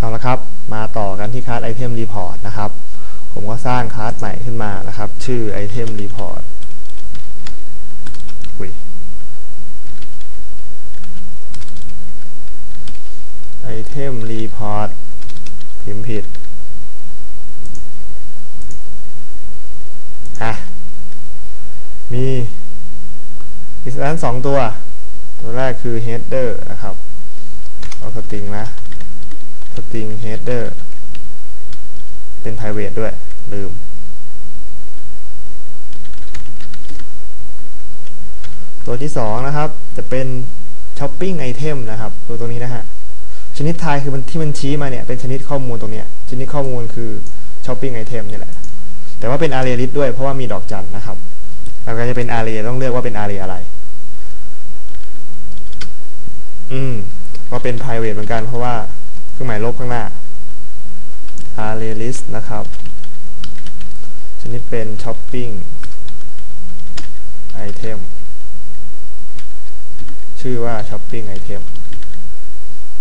เอาละครับ มาต่อกันที่คลาสไอเทมรีพอร์ตนะครับ ผมก็สร้างคลาสใหม่ขึ้นมานะครับ ชื่อไอเทมรีพอร์ตไอเทมรีพอร์ตพิมพ์ผิดอะมีอิสแลนสองตัว ตัวแรกคือ header นะครับ เอาสตริงนะ สตริง header เป็น private ด้วย ลืม ตัวที่สองนะครับ จะเป็น shopping item นะครับตัวตรงนี้นะฮะ ชนิดทายคือมันที่มันชี้มาเนี่ย เป็นชนิดข้อมูลตรงเนี้ย ชนิดข้อมูลคือ shopping item นี่แหละ แต่ว่าเป็น array list ด้วยเพราะว่ามีดอกจันนะครับแล้วก็จะเป็น array ต้องเลือกว่าเป็น array อะไร อืมก็เป็น private เหมือนกันเพราะว่า รื่องหมายลบข้างหน้า array list นะครับ ชนิดเป็น shopping item ชื่อว่า shopping item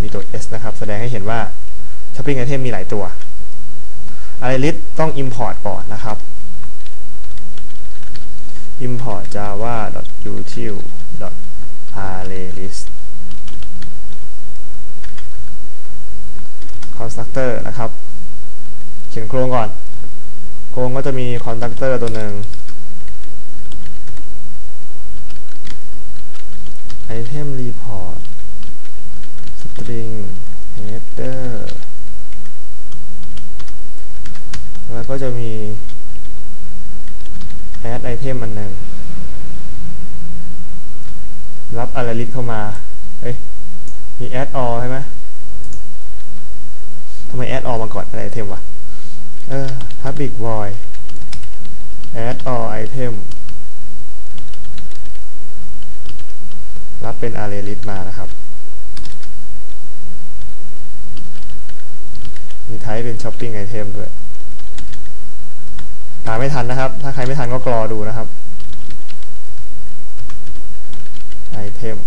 มีตัว s นะครับ แสดงให้เห็นว่า shopping item มีหลายตัว array list ต้อง import ก่อนนะครับ import java util constructor นะครับ เขียนโครงก่อน โครงก็จะมี constructor ตัวหนึ่ง item report string header แล้วก็จะมี add item อันหนึ่งรับอะไรลิสเข้ามา เอ้ย มี add all ใช่ไหม ทำไม add all มาก่อนอะไร item วะ เออ public void add all item รับเป็น array list มานะครับ มี type เป็น shopping item ด้วย ตามไม่ทันนะครับ ถ้าใครไม่ทันก็กรอดูนะครับ item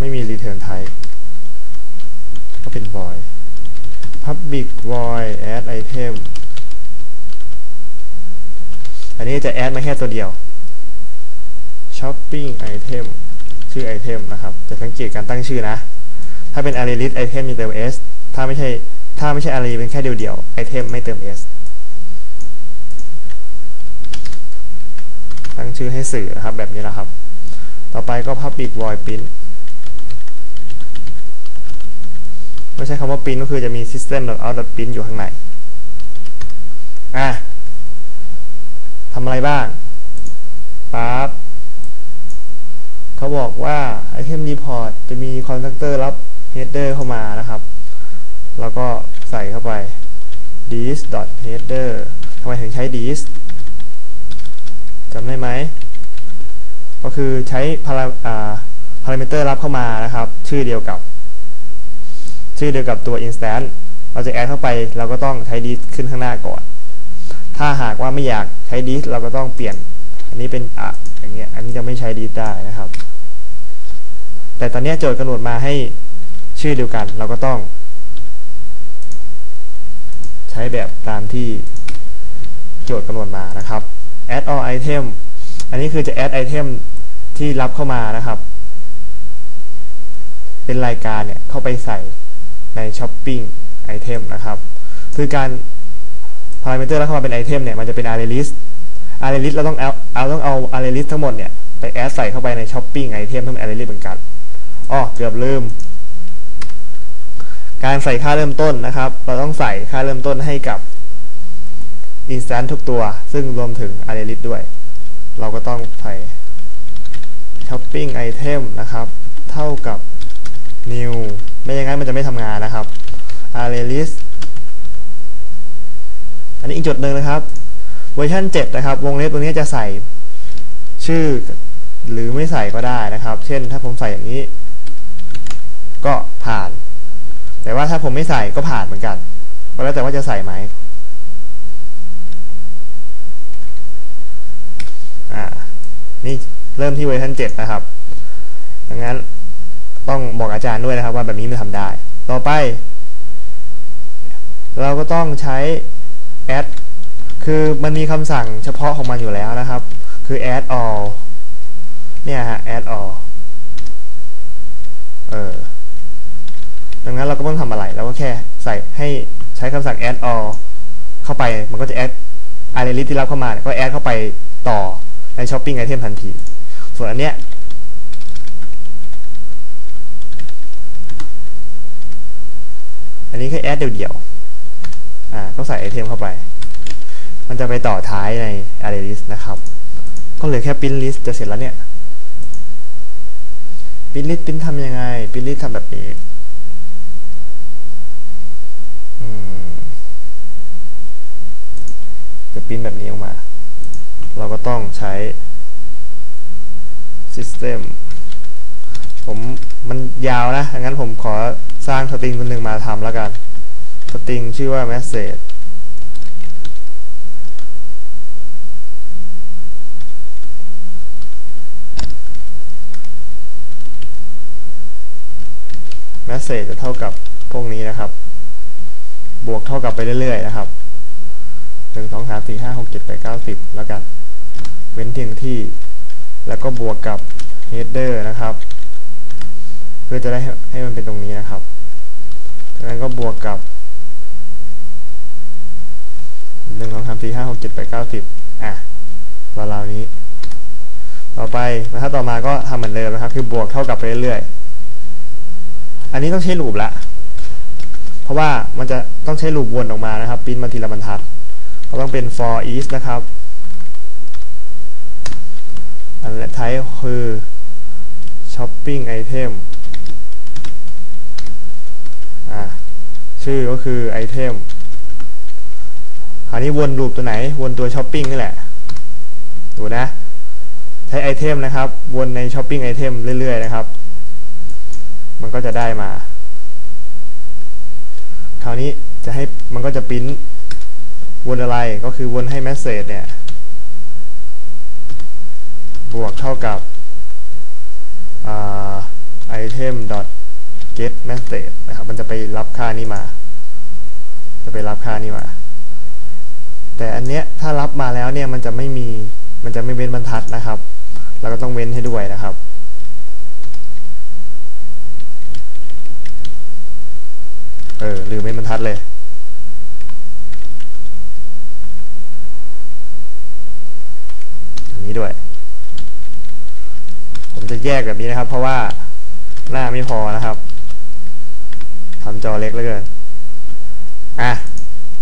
ไม่มี return type ก็เป็น void public void add item อันนี้จะ add มาแค่ตัวเดียว shopping item ชื่อ item นะครับ จะสังเกตการตั้งชื่อนะ ถ้าเป็น array list item มีเติม s ถ้าไม่ใช่ ถ้าไม่ใช่ array เป็นแค่เดียวเดียว item ไม่เติม s ตั้งชื่อให้สื่อนะครับแบบนี้นะครับ ต่อไปก็ public void print ไม่ใช่คำว่า print ก็คือจะมี system.out.print อยู่ข้างในอะทำอะไรบ้างปั๊บเขาบอกว่า item report จะมี constructor รับ header เข้ามานะครับ แล้วก็ใส่เข้าไป this header ทำไมถึงใช้ this จำได้ไหม ก็คือใช้พาราอ่า parameter รับเข้ามานะครับ ชื่อเดียวกับ ชื่อเดียวกับตัว instance เราจะ add เข้าไปเราก็ต้องใช้ this ขึ้นข้างหน้าก่อน ถ้าหากว่าไม่อยากใช้ this เราก็ต้องเปลี่ยน อันนี้เป็นอะอย่างเงี้ย อันนี้จะไม่ใช้ this ได้นะครับ แต่ตอนนี้โจทย์กำหนดมาให้ชื่อเดียวกัน เราก็ต้อง ใช้แบบตามที่โจทย์กำหนดมานะครับ add all item อันนี้คือจะ add item ที่รับเข้ามานะครับ เป็นรายการเนี่ยเข้าไปใส่ ใน shopping item นะครับ คือการ parameter แล้วเข้ามาเป็น item เนี่ยมันจะเป็น array list array list เราต้องเอาเอาต้องเอา array list ทั้งหมดเนี่ยไป add ใส่เข้าไปใน shopping item ทั้ง array list เหมือนกันอ้อเกือบลืมการใส่ค่าเริ่มต้นนะครับ เราต้องใส่ค่าเริ่มต้นให้กับ instance ทุกตัว ซึ่งรวมถึง array list ด้วย เราก็ต้องใส่ shopping item นะครับ เท่ากับ new ไม่อย่างนั้นมันจะไม่ทำงานนะครับ array list อันนี้อีกจุดหนึ่งนะครับ เวอร์ชัน7นะครับ วงเล็บตรงนี้จะใส่ชื่อหรือไม่ใส่ก็ได้นะครับ เช่นถ้าผมใส่อย่างนี้ ก็ผ่าน แต่ว่าถ้าผมไม่ใส่ก็ผ่านเหมือนกัน ก็แล้วแต่ว่าจะใส่ไหมอ่า นี่เริ่มที่เวอร์ชัน7นะครับดังนั้น ต้องบอกอาจารย์ด้วยนะครับ ว่าแบบนี้มันทำได้ ต่อไป เราก็ต้องใช้ add คือมันมีคำสั่งเฉพาะของมันอยู่แล้วนะครับ คือ add all เนี่ยฮะ add all เออดังนั้นเราก็ต้องทำอะไรเราก็แค่ใส่ให้ใช้คำสั่ง add all เข้าไปมันก็จะ add array list ที่รับเข้ามาก็ add เข้าไปต่อใน shopping item ทันที ส่วนอันเนี้ย อันนี้แค่ add เดี่ยวๆ อ่า ก็ใส่ไอเทมเข้าไป มันจะไปต่อท้ายใน array list นะครับ ก็เหลือแค่ print list จะเสร็จแล้วเนี่ย print list print ทำยังไง print list ทำแบบนี้อืมจะปริ้นแบบนี้ออกมา เราก็ต้องใช้ system ผมมันยาวนะงั้นผมขอ ร้างสตริงตัวหนึ่งมาทำแล้วกัน สตริงชื่อว่า message message จะเท่ากับพวกนี้นะครับ บวกเท่ากับไปเรื่อยๆนะครับหนึ่งสองสามสี่ห้าหกเจ็ดแปดเก้าสิบแล้วกัน เว้นเพียงที่ แล้วก็บวกกับ header นะครับ เพื่อจะได้ให้มันเป็นตรงนี้นะครับ จากนั้นก็บวกกับหนึ่งสองสามสี่ห้าหกเจ็ดแปดเก้าสิบอะราวๆนี้ ต่อไปบรรทัดต่อมาก็ทำเหมือนเดิมนะครับ คือบวกเท่ากับไปเรื่อยๆอันนี้ต้องใช้ลูปละ เพราะว่ามันจะต้องใช้ลูปวนออกมานะครับปิ้นมาทีละบรรทัดก็ต้องเป็น for each นะครับ อันท้ายคือ shopping item อ่าชื่อก็คือ item คราวนี้วนลูปตัวไหน วนตัว shopping นี่แหละ ดูนะ ใช้ item นะครับ วนใน shopping item เรื่อย ๆ นะครับ มันก็จะได้มา คราวนี้จะให้มันก็จะปิ้นวนอะไรก็คือวนให้ message เนี่ย บวกเท่ากับ item get message นะครับ มันจะไปรับค่านี้มา จะไปรับค่านี้มา แต่อันเนี้ยถ้ารับมาแล้วเนี่ยมันจะไม่มี มันจะไม่เว้นบรรทัดนะครับ เราก็ต้องเว้นให้ด้วยนะครับเออลืมเว้นบรรทัดเลยอย่างนี้ด้วย ผมจะแยกแบบนี้นะครับ เพราะว่าหน้าไม่พอนะครับ ทำจอเล็กเหลือเกิน อะ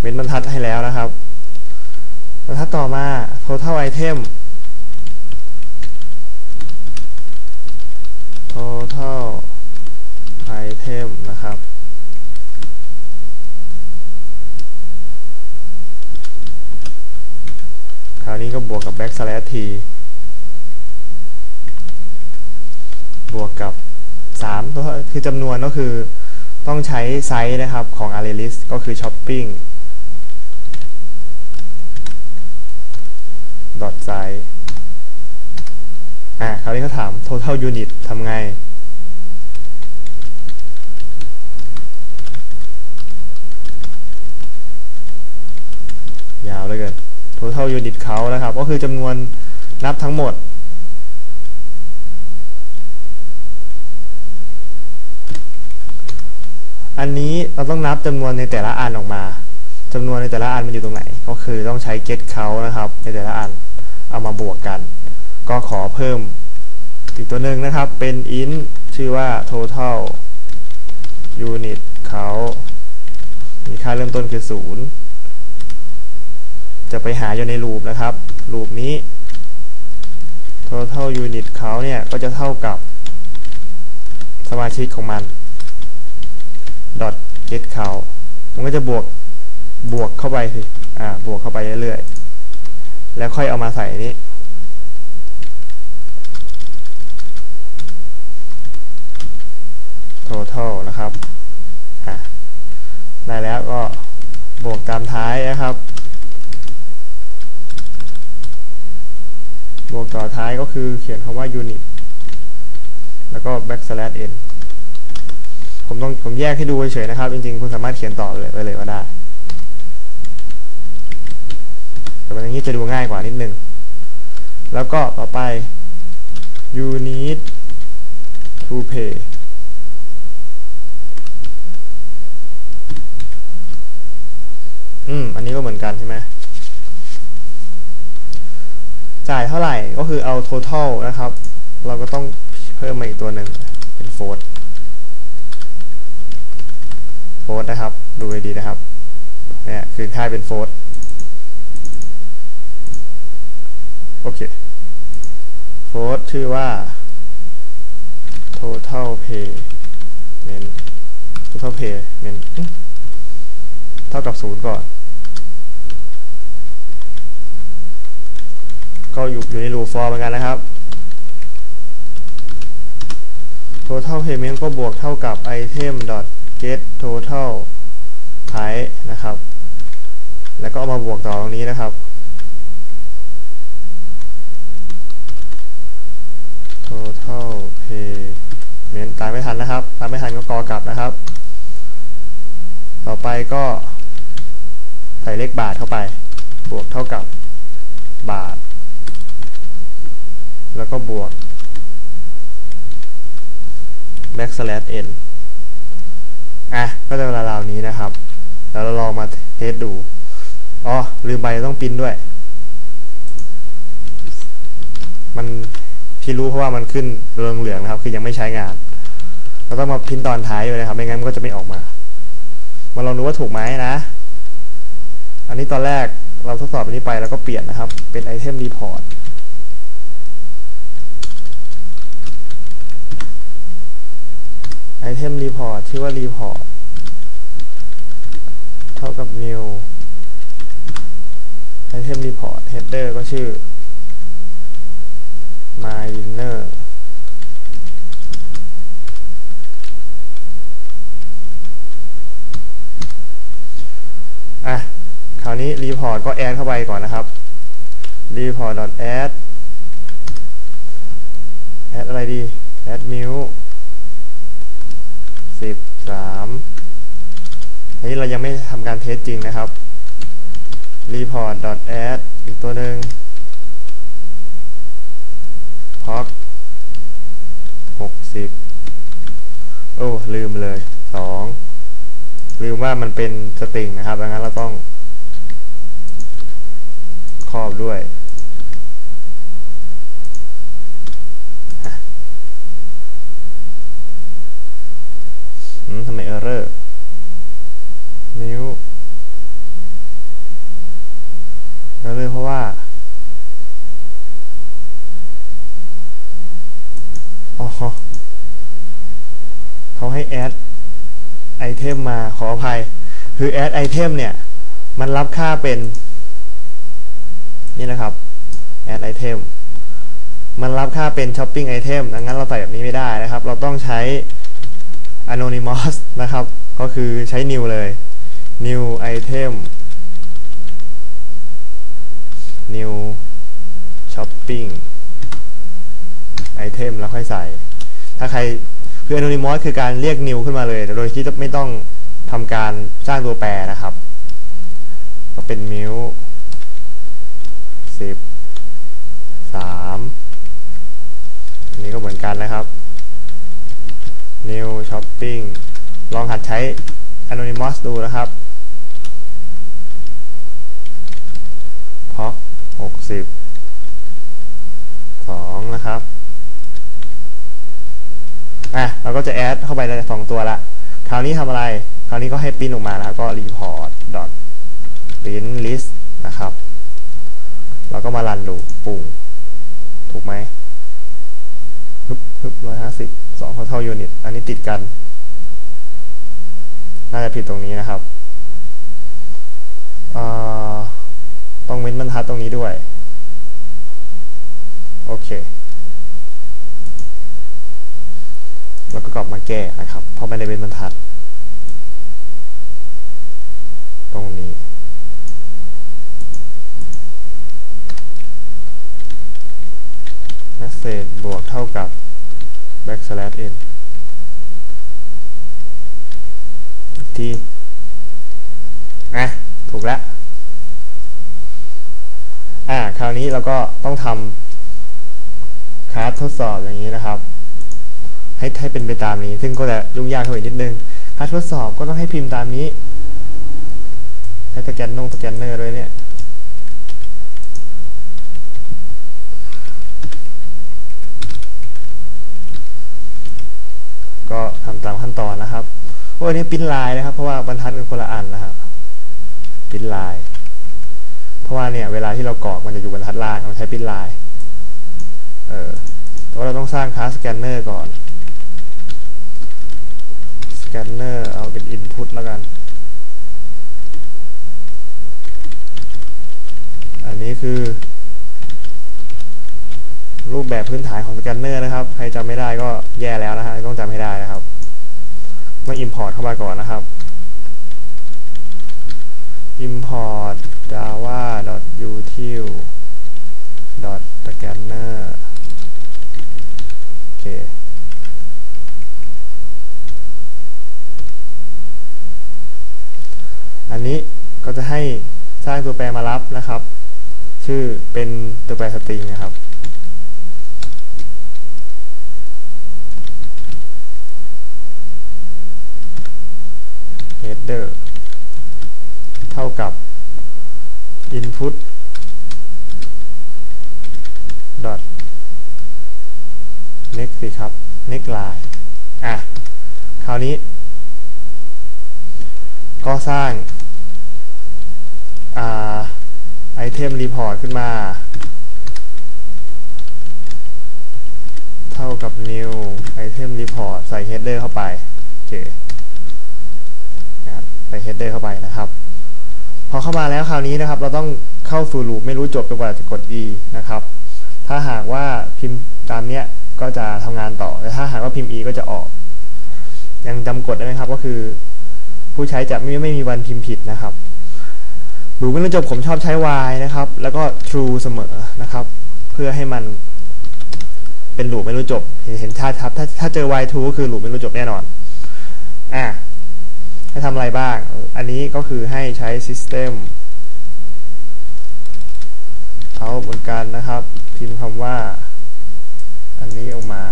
เว้นบรรทัดให้แล้วนะครับ บรรทัดต่อมา total item total item นะครับ คราวนี้ก็บวกกับ backslash t บวกกับ3ตัวคือจำนวนก็คือ ต้องใช้ไซส์นะครับของ array list ก็คือ shopping dot size อะคราวนี้เขาถาม total unit ทำไง ยาวเลยเกิน total unit เขานะครับ ก็คือจำนวนนับทั้งหมด อันนี้เราต้องนับจำนวนในแต่ละอันออกมาจำนวนในแต่ละอันมันอยู่ตรงไหน ก็คือต้องใช้ get count นะครับ ในแต่ละอันเอามาบวกกัน ก็ขอเพิ่มอีกตัวหนึ่งนะครับ เป็น int ชื่อว่า total unit count มีค่าเริ่มต้นคือ 0 จะไปหาอยู่ในลูปนะครับลูปนี้ total unit count เนี่ย ก็จะเท่ากับสมาชิกของมัน dot get count มันก็จะบวกบวกเข้าไปสิอ่าบวกเข้าไปเรื่อยๆ แล้วค่อยเอามาใส่นี้ total นะครับอ่าได้แล้วก็บวกตามท้ายนะครับ บวกต่อท้ายก็คือเขียนคำว่า unit แล้วก็ backslash n ผมต้องผมแยกให้ดูเฉยๆนะครับ จริงๆ คุณสามารถเขียนต่อเลยไปเลยก็ได้ แต่วันนี้จะดูง่ายกว่านิดนึง แล้วก็ต่อไป you need to pay อืม อันนี้ก็เหมือนกันใช่ไหมจ่ายเท่าไหร่ก็คือเอา total นะครับ เราก็ต้องเพิ่มมาอีกตัวหนึ่งเป็น fourth โฟร์นะครับ ดูให้ดีนะครับ เนี่ย คือค่าเป็นโฟร์โอเค โฟร์ชื่อว่า total payment total payment เท่ากับศูนย์ก่อน ก็อยู่อยู่ในรูฟอร์เหมือนกันนะครับ total payment ก็บวกเท่ากับ item dot get total price นะครับ แล้วก็เอามาบวกต่อตรงนี้นะครับ total payment ตามไม่ทันนะครับ ตามไม่ทันก็กอกลับนะครับ ต่อไปก็ใส่เลขบาทเข้าไป บวกเท่ากับบาท แล้วก็บวก backslash n อะก็จะเวลาราวนี้นะครับ แล้วเราลองมาเทสดูอ๋อลืมไปต้องปิ้นด้วย มันที่รู้เพราะว่ามันขึ้นเรืองเหลืองนะครับ คือยังไม่ใช้งาน เราต้องมาพิมพ์ตอนท้ายเลยครับ ไม่งั้นมันก็จะไม่ออกมา มาลองดูว่าถูกไหมนะ อันนี้ตอนแรกเราทดสอบอันนี้ไปแล้วก็เปลี่ยนนะครับ เป็นไอเทมรีพอร์ต เทมรีพอร์ตชื่อว่ารีพอร์ตเท่ากับ new ไอเทมรีพอร์ต header ก็ชื่อ my inner อะ คราวนี้ report ก็แอดเข้าไปก่อนนะครับ report.add add อะไรดี add mute 3อันนี้เรายังไม่ทำการเทสจริงนะครับ report add อีกตัวหนึ่ง proc 60 โอ้ ลืมเลย 2 ลืมว่ามันเป็นสตริงนะครับดังนั้นเราต้องครอบด้วย ให้แอดไอเทมมาขออภัย คือแอดไอเทมเนี่ย มันรับค่าเป็น นี่นะครับแอดไอเทมมันรับค่าเป็นช้อปปิ้งไอเทมดังนั้นเราใส่แบบนี้ไม่ได้นะครับ เราต้องใช้ anonymous นะครับ ก็คือใช้ new เลย new item new shopping item แล้วค่อยใส่ ถ้าใคร คือ anonymous คือการเรียก new ขึ้นมาเลย โดยที่ไม่ต้องทำการสร้างตัวแปรนะครับ ก็เป็น new สิบสามอันนี้ก็เหมือนกันนะครับ New Shopping ลองหัดใช้ Anonymous ดูนะครับ p o c หกสิบสองนะครับ อะเราก็จะแอดเข้าไปในสองตัวละ คราวนี้ทำอะไร คราวนี้ก็ให้ปริ้นออกมานะครับก็ report dot print list นะครับ เราก็มารันดูปุ่งถูกไหมฮึบฮึบร้อยห้าสิบสองเท่ายูนิต อันนี้ติดกัน น่าจะผิดตรงนี้นะครับต้องเว้นบรรทัดตรงนี้ด้วย โอเค แล้วก็กลับมาแก้นะครับ เพราะไม่ได้เป็นบรรทัด ตรงนี้ message บวกเท่ากับ backslash n ทีอะถูกแล้วอ่าคราวนี้เราก็ต้องทำคลาสทดสอบอย่างนี้นะครับ ให้ให้เป็นไปตามนี้ ซึ่งก็จะยุ่งยากขึ้นอีกนิดนึงคลาสทดสอบก็ต้องให้พิมพ์ตามนี้ใช้สแกนนงสแกนเนอร์ด้วยเนี่ยก็ทำตามขั้นตอนนะครับโอ้ยนี่ปิ้นลายนะครับ เพราะว่าบรรทัดเป็นคนละอันนะครับปิ้นลาย เพราะว่าเนี่ย เวลาที่เรากรอกมันจะอยู่บรรทัดล่างเราใช้ปิ้นลาย เออแต่ว่าเราต้องสร้างคลาสสแกนเนอร์ก่อน สแกนเนอร์เอาเป็น input แล้วกัน อันนี้คือ รูปแบบพื้นฐานของสแกนเนอร์นะครับ ใครจำไม่ได้ก็แย่แล้วนะฮะต้องจำให้ได้นะครับมื่อ import เข้ามาก่อนนะครับ import java util scanner โอเค อันนี้ ก็จะให้สร้างตัวแปรมารับนะครับ ชื่อเป็นตัวแปรสตริงนะครับ header เท่ากับ input dot next สิครับ next line อะ คราวนี้ ก็สร้าง ไอเทมรีพอร์ตขึ้นมา เท่ากับ new item report ใส่ header เข้าไปโอเคนะครับใส่ header เข้าไปนะครับ พอเข้ามาแล้วคราวนี้นะครับ เราต้องเข้าสู่ลูปไม่รู้จบจนกว่าจะกด e นะครับ ถ้าหากว่าพิมพ์ตามเนี้ยก็จะทำงานต่อแต่ถ้าหากว่าพิมพ์ e ก็จะออก ยังจำกฎได้ไหมครับ ก็คือ ผู้ใช้จะไม่ไม่มีวันพิมพ์ผิดนะครับ ลูปไม่รู้จบผมชอบใช้ y นะครับ แล้วก็ true เสมอนะครับ เพื่อให้มันเป็นลูปไม่รู้จบ เห็นเห็นชัดครับ ถ้าถ้าเจอ y true ก็คือลูปไม่รู้จบแน่นอน อะให้ทำอะไรบ้าง อันนี้ก็คือให้ใช้ system เอาเหมือนกันนะครับ พิมพ์คำว่า อันนี้ออกมา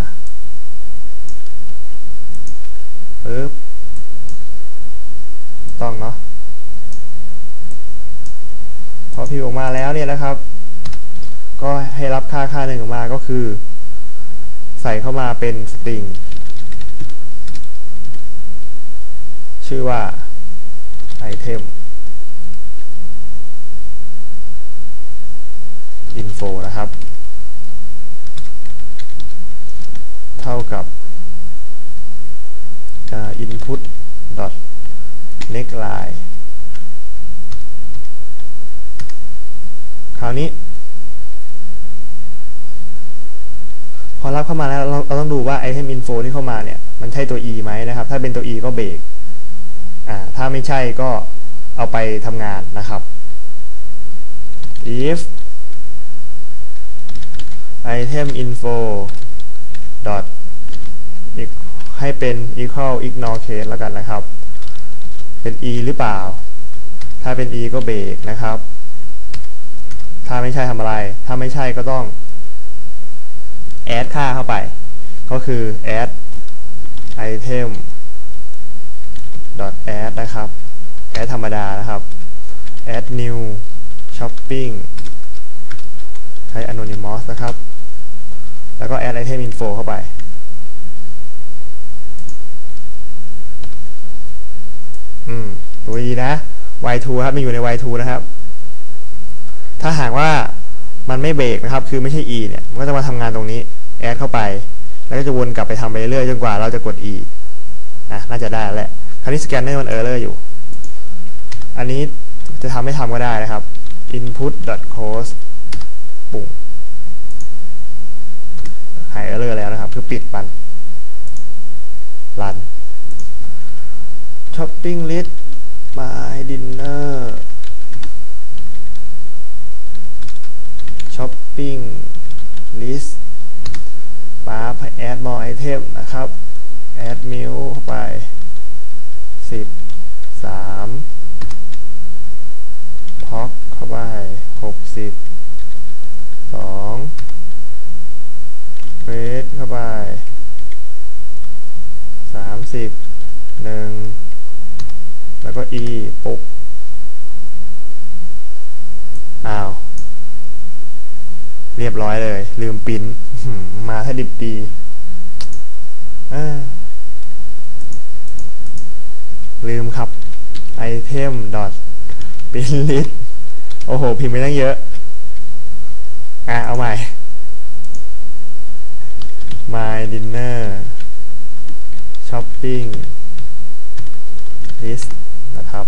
ปึ๊บต้องเนาะ พอพิมพ์ออกมาแล้วเนี่ยนะครับ ก็ให้รับค่าค่าหนึ่งออกมาก็คือ ใส่เข้ามาเป็นสตริงชื่อว่า item info นะครับ เท่ากับ input dot next line คราวนี้ พอรับเข้ามาแล้วเราเราต้องดูว่า item info ที่เข้ามาเนี่ย มันใช่ตัว e ไหมนะครับ ถ้าเป็นตัว e ก็เบรกอ่า ถ้าไม่ใช่ก็เอาไปทำงานนะครับ if item info dot ให้เป็น equal ignore case แล้วกันนะครับ เป็น e หรือเปล่า ถ้าเป็น e ก็เบรกนะครับ ถ้าไม่ใช่ทำอะไร ถ้าไม่ใช่ก็ต้อง add ค่าเข้าไป ก็คือ add item add นะครับ add ธรรมดานะครับ add new shopping ใช้ anonymous นะครับ แล้วก็ add item info เข้าไป อืมดูดีนะ y2 ครับมันอยู่ใน y2 นะครับ ถ้าหากว่ามันไม่เบรกนะครับ คือไม่ใช่ e เนี่ย มันก็จะมาทำงานตรงนี้ add เข้าไป แล้วก็จะวนกลับไปทำไปเรื่อยจนกว่าเราจะกด e นะน่าจะได้แล้วแหละ คราวนี้สแกนเนอร์มันเออร์เลอร์อยู่ อันนี้จะทำไม่ทำก็ได้นะครับ input close ปุ่งหายเออร์เลอร์แล้วนะครับ คือปิดมันรัน shopping list my dinner shopping list ป๊าบ add more item นะครับ add meal เข้าไป 10สามพอกเข้าไปหกสิบสองเวทเข้าไปสามสิบหนึ่งแล้วก็ e ปุกอ้าว เรียบร้อยเลย ลืมปิ้นมาถ้าดิบดีลืมครับ item dot print list โอ้โห พิมพ์ไปตั้งเยอะ อะ เอาใหม่ my dinner shopping list นะครับ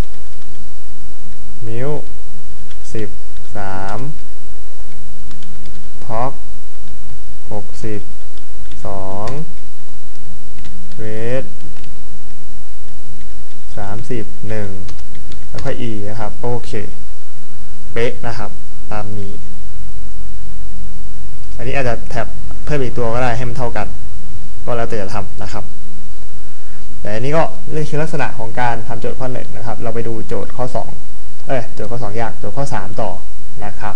มิวสิบสามพอกหก สิบสองเวทสามสิบหนึ่งแล้วค่อย e นะครับ โอเค เป๊ะนะครับ ตามนี้ อันนี้อาจจะแท็บเพิ่มอีกตัวก็ได้ให้มันเท่ากัน ก็แล้วแต่จะทำนะครับ แต่อันนี้ก็เรื่องคือลักษณะของการทำโจทย์ข้อหนึ่งนะครับ เราไปดูโจทย์ข้อ2เอ้ยโจทย์ข้อ2ยาก โจทย์ข้อ3ต่อนะครับ